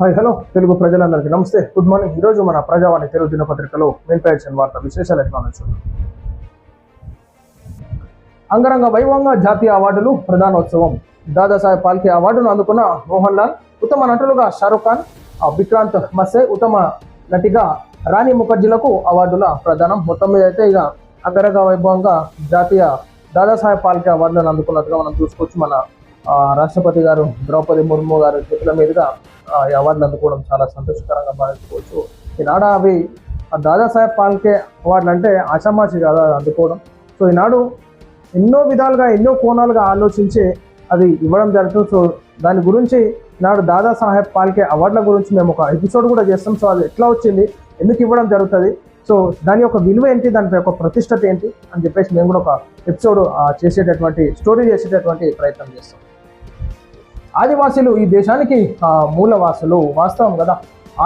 Hi hello Telugu ప్రజలందరికీ నమస్తే. Good morning ఈరోజు మన ప్రజావాణి తెలుగు దినపత్రికలో మెయిన్ వార్త విశేషాలు ఎట్లా అంగరంగ వైభవంగా జాతీయ అవార్డులు ప్రధానోత్సవం. దాదాసాహెబ్ పాల్కే అవార్డును అందుకున్న మోహన్ లాల్ ఉత్తమ నటులుగా షారుఖ్ ఖాన్ విక్రాంత్ మస్సే ఉత్తమ నటిగా రాణి ముఖర్జీలకు అవార్డుల ప్రదానం. మొత్తం మీద అయితే ఇక అంగరంగ వైభవంగా జాతీయ దాదాసాహెబ్ పాల్కే అవార్డులను అందుకున్నట్టుగా మనం చూసుకోవచ్చు మన రాష్ట్రపతి గారు ద్రౌపది ముర్ము గారు చేతుల మీదుగా ఈ అవార్డులు అందుకోవడం చాలా సంతోషకరంగా భావించుకోవచ్చు. ఈనాడు అవి ఆ దాదాసాహెబ్ పాల్కే అవార్డులు అంటే ఆషామాషి కాదు అందుకోవడం. సో ఈనాడు ఎన్నో విధాలుగా ఎన్నో కోణాలుగా ఆలోచించి అది ఇవ్వడం జరుగుతుంది. సో దాని గురించి నాడు దాదాసాహెబ్ పాల్కే అవార్డుల గురించి మేము ఒక ఎపిసోడ్ కూడా చేస్తాం. సో అది ఎట్లా వచ్చింది ఎందుకు ఇవ్వడం జరుగుతుంది? సో దాని యొక్క విలువ ఏంటి దాని యొక్క ప్రతిష్టత ఏంటి అని చెప్పేసి మేము కూడా ఒక ఎపిసోడ్ చేసేటటువంటి స్టోరీ చేసేటటువంటి ప్రయత్నం చేస్తాం. ఆదివాసీలు ఈ దేశానికి మూలవాసులు. వాస్తవం కదా.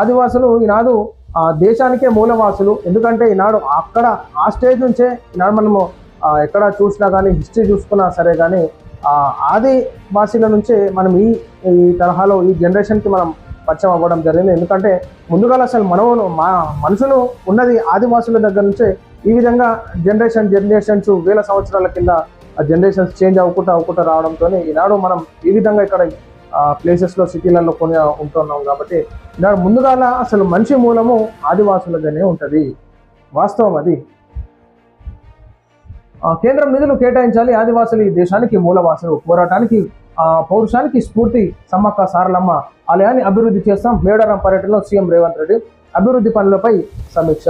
ఆదివాసులు ఈనాడు ఆ దేశానికే మూలవాసులు. ఎందుకంటే ఈనాడు అక్కడ ఆ స్టేజ్ నుంచే ఈనాడు మనము ఎక్కడ చూసినా కానీ హిస్టరీ చూసుకున్నా సరే కానీ ఆదివాసీల నుంచే మనం ఈ ఈ తరహాలో ఈ జనరేషన్కి మనం పరిచయం అవ్వడం జరిగింది. ఎందుకంటే ముందుగా అసలు మనవులు మా మనుషులు ఉన్నది ఆదివాసుల దగ్గర నుంచే ఈ విధంగా జనరేషన్ జనరేషన్స్ వేల సంవత్సరాల కింద ఆ జనరేషన్స్ చేంజ్ అవ్వకుండా అవ్వకుండా రావడంతో ఈనాడు మనం ఈ విధంగా ఇక్కడ ప్లేసెస్లో సిటీలలో కొని ఉంటున్నాం కాబట్టి ఈనాడు ముందుగా అసలు మనిషి మూలము ఆదివాసులగానే ఉంటుంది. వాస్తవం అది. కేంద్రం నిధులు కేటాయించాలి. ఆదివాసులు ఈ దేశానికి మూలవాసులు. పోరాటానికి ఆ, పౌరుషానికి స్ఫూర్తి సమ్మక్క సారలమ్మ ఆలయాన్ని అభివృద్ధి చేస్తాం. మేడారం పర్యటనలో సీఎం రేవంత్ రెడ్డి అభివృద్ధి పనులపై సమీక్ష.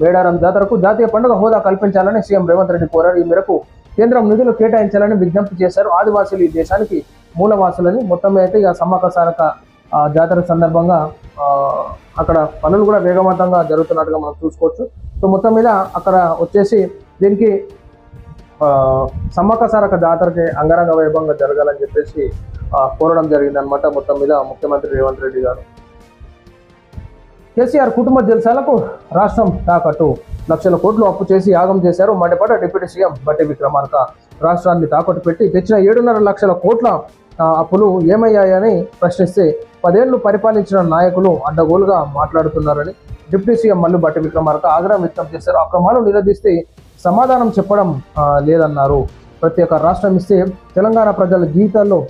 మేడారం జాతరకు జాతీయ పండుగ హోదా కల్పించాలని సీఎం రేవంత్ రెడ్డి కోరారు. ఈ మేరకు కేంద్రం నిధులు కేటాయించాలని విజ్ఞప్తి చేశారు. ఆదివాసులు ఈ దేశానికి మూలవాసులని. మొత్తం అయితే ఇక సమ్మక సారక ఆ, జాతర సందర్భంగా అక్కడ పనులు కూడా వేగవంతంగా జరుగుతున్నట్టుగా మనం చూసుకోవచ్చు. సో మొత్తం మీద అక్కడ వచ్చేసి దీనికి సమ్మక సారక జాతరకి అంగరంగ వైభవంగా జరగాలని చెప్పేసి కోరడం జరిగింది అనమాట మొత్తం మీద ముఖ్యమంత్రి రేవంత్ రెడ్డి గారు. కేసీఆర్ కుటుంబ జలసాలకు రాష్ట్రం తాకట్టు. లక్షల కోట్లు అప్పు చేసి యాగం చేశారు మండపడ డిప్యూటీ సీఎం బట్టి విక్రమార్క. రాష్ట్రాన్ని తాకట్టు పెట్టి తెచ్చిన ఏడున్నర లక్షల కోట్ల అప్పులు ఏమయ్యాయని ప్రశ్నిస్తే పదేళ్ళు పరిపాలించిన నాయకులు అడ్డగోలుగా మాట్లాడుతున్నారని డిప్యూటీ సీఎం మల్లు బట్టి విక్రమార్క ఆగ్రహం వ్యక్తం చేశారు. అక్రమాలు నిలదీస్తే సమాధానం చెప్పడం లేదన్నారు. ప్రత్యేక రాష్ట్రం ఇస్తే తెలంగాణ ప్రజల జీవితాల్లో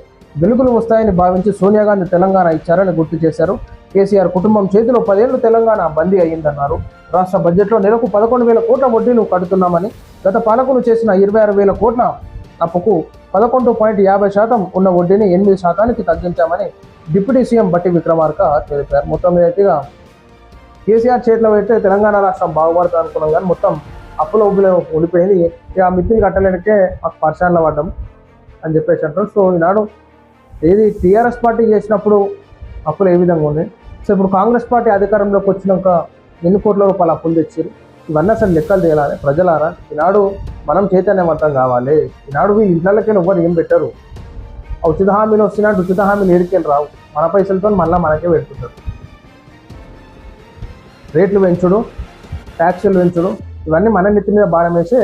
వెలుగులు వస్తాయని భావించి సోనియా గాంధీ తెలంగాణ ఇచ్చారని గుర్తు చేశారు. కేసీఆర్ కుటుంబం చేతిలో పదేళ్ళు తెలంగాణ బందీ అయిందన్నారు రాష్ట్ర బడ్జెట్లో నెలకు పదకొండు వేల కోట్ల వడ్డీలు కడుతున్నామని గత పాలకులు చేసిన ఇరవై ఆరు వేల కోట్ల అప్పుకు పదకొండు పాయింట్ యాభై శాతం ఉన్న వడ్డీని ఎనిమిది శాతానికి తగ్గించామని డిప్యూటీ సీఎం బట్టి విక్రమార్క తెలిపారు. మొత్తం మీద కేసీఆర్ చేతిలో పెడితే తెలంగాణ రాష్ట్రం బాగుపడుతుంది అనుకున్నాం కానీ మొత్తం అప్పుల ఉబ్బులో ఉండిపోయింది. ఇక ఆ మిత్తిని కట్టలేనికే మాకు పరిశానలో పడ్డం అని చెప్పేసి అంటారు సో ఈనాడు ఏది టీఆర్ఎస్ పార్టీ చేసినప్పుడు అప్పులు ఏ విధంగా ఉన్నాయి? సో ఇప్పుడు కాంగ్రెస్ పార్టీ అధికారంలోకి వచ్చినాక ఎన్ని కోట్ల రూపాయల అప్పులు తెచ్చారు ఇవన్నీ అసలు లెక్కలు తేలాలి. ప్రజలారా ఈనాడు మనం చైతన్యవంతం కావాలి. ఈనాడు ఈ ఇళ్ళకి ఎవ్వరు ఏం పెట్టరు. ఆ ఉచిత హామీలు వచ్చినట్టు ఉచిత హామీలు ఏడికెళ్ళి రావు. మన పైసలతో మళ్ళీ మనకే పెడుతుంటారు. రేట్లు పెంచుడు ట్యాక్సులు పెంచుడు ఇవన్నీ మన నెత్తి మీద భారం వేసే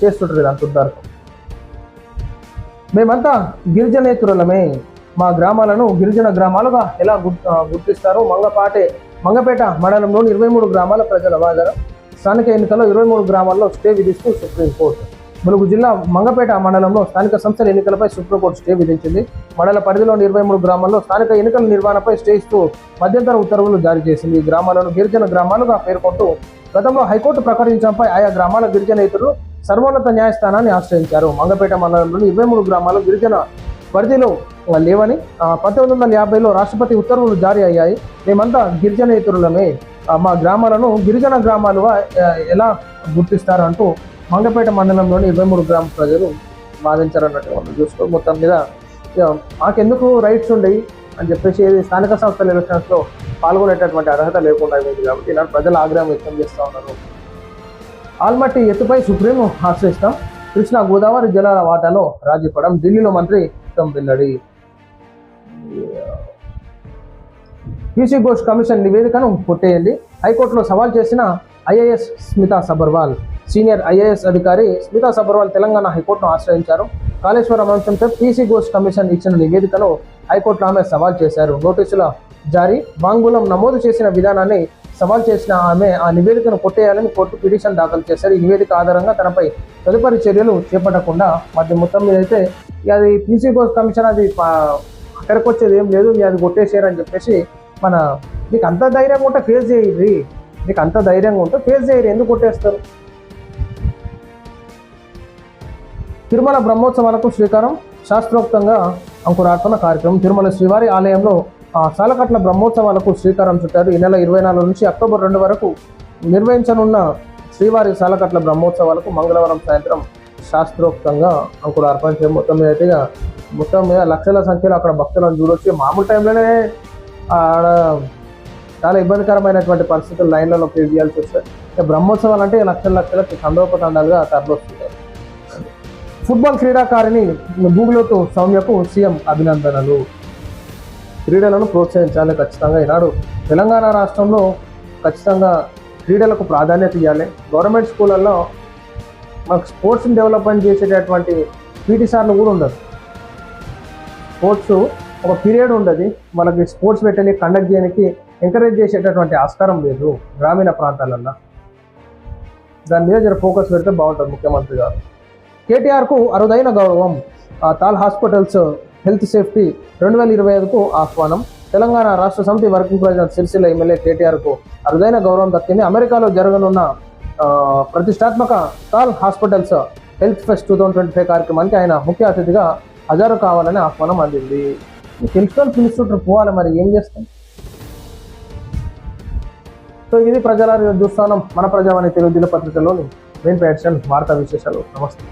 చేస్తుంటారు ఇదంతా ఉద్దారకం మేమంతా గిరిజనేతురులమే. మా గ్రామాలను గిరిజన గ్రామాలుగా ఎలా గుర్తిస్తారు మంగపాటే మంగపేట మండలంలోని ఇరవై మూడు గ్రామాల ప్రజల వాదన. స్థానిక ఎన్నికల్లో ఇరవై మూడు గ్రామాల్లో స్టే విధిస్తూ సుప్రీంకోర్టు. ములుగు జిల్లా మంగపేట మండలంలో స్థానిక సంస్థల ఎన్నికలపై సుప్రీంకోర్టు స్టే విధించింది. మండల పరిధిలోని ఇరవై మూడు గ్రామాల్లో స్థానిక ఎన్నికల నిర్వహణపై స్టే ఇస్తూ మధ్యంతర ఉత్తర్వులు జారీ చేసింది. ఈ గ్రామాలను గిరిజన గ్రామాలుగా పేర్కొంటూ గతంలో హైకోర్టు ప్రకటించడంపై ఆయా గ్రామాల గిరిజనేతరులు సర్వోన్నత న్యాయస్థానాన్ని ఆశ్రయించారు. మంగపేట మండలంలోని ఇరవై మూడు గ్రామాలు గిరిజన పరిధిలో లేవని పంతొమ్మిది వందల యాభైలో రాష్ట్రపతి ఉత్తర్వులు జారీ అయ్యాయి. మేమంతా గిరిజనేతరులమే మా గ్రామాలను గిరిజన గ్రామాలుగా ఎలా గుర్తిస్తారు అంటూ మంగపేట మండలంలోని ఇరవై మూడు గ్రామ ప్రజలు వాదించారన్నట్టు మనం చూసుకో మొత్తం మీద మాకెందుకు రైట్స్ ఉండేవి అని చెప్పేసి ఏది స్థానిక సంస్థల ఎలక్షన్స్లో పాల్గొనేటటువంటి అర్హత లేకుండా అయిపోయింది కాబట్టి ఇలాంటి ప్రజలు ఆగ్రహం వ్యక్తం చేస్తూ ఉన్నారు. ఆల్మట్టి ఎత్తుపై సుప్రీం ఆశ్రయిస్తాం. కృష్ణా గోదావరి జలాల వాటాలో రాజీపడం. ఢిల్లీలో మంత్రి ఉత్తమ్ వెల్లడి పీసీ ఘోష్ కమిషన్ నివేదికను కొట్టేయండి. హైకోర్టులో సవాల్ చేసిన IAS Smita Sabharwal senior IAS అధికారి స్మితా సబర్వాల్ తెలంగాణ హైకోర్టును ఆశ్రయించారు. కాళేశ్వరం అంశంపై పీసీ ఘోష్ కమిషన్ ఇచ్చిన నివేదికను హైకోర్టులో ఆమె సవాల్ చేశారు. నోటీసుల జారీ వాంగ్మూలం నమోదు చేసిన విధానాన్ని సవాల్ చేసిన ఆమె ఆ నివేదికను కొట్టేయాలని కోర్టు పిటిషన్ దాఖలు చేశారు. ఈ నివేదిక ఆధారంగా తనపై తదుపరి చర్యలు చేపట్టకుండా మధ్య మొత్తం మీద అయితే అది పీసీ గోస్ కమిషన్ అది అక్కడికి వచ్చేది ఏం లేదు మీ అది అని చెప్పేసి మన నీకు అంత ధైర్యంగా ఉంటే ఫేస్ చేయరు నీకు అంత ధైర్యంగా ఉంటే ఫేస్ చేయరు ఎందుకు కొట్టేస్తారు? తిరుమల బ్రహ్మోత్సవాలకు శ్రీకారం శాస్త్రోక్తంగా అంకురార్పణ కార్యక్రమం. తిరుమల శ్రీవారి ఆలయంలో ఆ, సాలకట్ల బ్రహ్మోత్సవాలకు శ్రీకారం చుట్టారు. ఈ నెల ఇరవై నాలుగు నుంచి అక్టోబర్ రెండు వరకు నిర్వహించనున్న శ్రీవారి సాలకట్ల బ్రహ్మోత్సవాలకు మంగళవారం సాయంత్రం శాస్త్రోక్తంగా అంకురార్పణ చేయడం మొత్తం మీద అయితే మొత్తం మీద లక్షల సంఖ్యలో అక్కడ భక్తులను చూడొచ్చి. మామూలు టైంలోనే ఆడ చాలా ఇబ్బందికరమైనటువంటి పరిస్థితులు లైన్లలో ఫేస్ చేయాల్సి వస్తాయి బ్రహ్మోత్సవాలు అంటే లక్షల లక్షల తండోపతండాలుగా తరలిస్తున్నాయి. ఫుట్బాల్ క్రీడాకారిణి భూగులతో సౌమ్యకు సీఎం అభినందనలు. క్రీడలను ప్రోత్సహించాలి ఖచ్చితంగా. ఈనాడు తెలంగాణ రాష్ట్రంలో ఖచ్చితంగా క్రీడలకు ప్రాధాన్యత ఇవ్వాలి గవర్నమెంట్ స్కూళ్ళల్లో మనకు స్పోర్ట్స్ని డెవలప్మెంట్ చేసేటటువంటి పీటీ సార్లు కూడా ఉండదు స్పోర్ట్స్ ఒక పీరియడ్ ఉండదు. మనకి స్పోర్ట్స్ పెట్టని కండక్ట్ చేయడానికి ఎంకరేజ్ చేసేటటువంటి ఆస్కారం లేదు గ్రామీణ ప్రాంతాలల్లో. దాని మీద జర ఫోకస్ పెడితే బాగుంటుంది ముఖ్యమంత్రి గారు. కేటీఆర్కు అరుదైన గౌరవం. ఆ, తాల్ హాస్పిటల్స్ హెల్త్ సేఫ్టీ రెండు వేల ఇరవై ఐదుకు ఆహ్వానం. Telangana Rashtra Samithi working president Sircilla MLA కేటీఆర్కు అరుదైన గౌరవం దక్కింది. అమెరికాలో జరగనున్న ప్రతిష్టాత్మక తాల్ hospitals health fest two thousand twenty five కార్యక్రమానికి ఆయన ముఖ్య అతిథిగా హాజరు కావాలని ఆహ్వానం అందింది. తెలుసుకొని పిలుస్తుంటారు పోవాలి మరి ఏం చేస్తాం? సో ఇది ప్రజల చూస్తానం మన ప్రజావాణి తెలుగు దినపత్రికలోని మెయిన్ ప్యాక్షన్ వార్తా విశేషాలు. నమస్తే.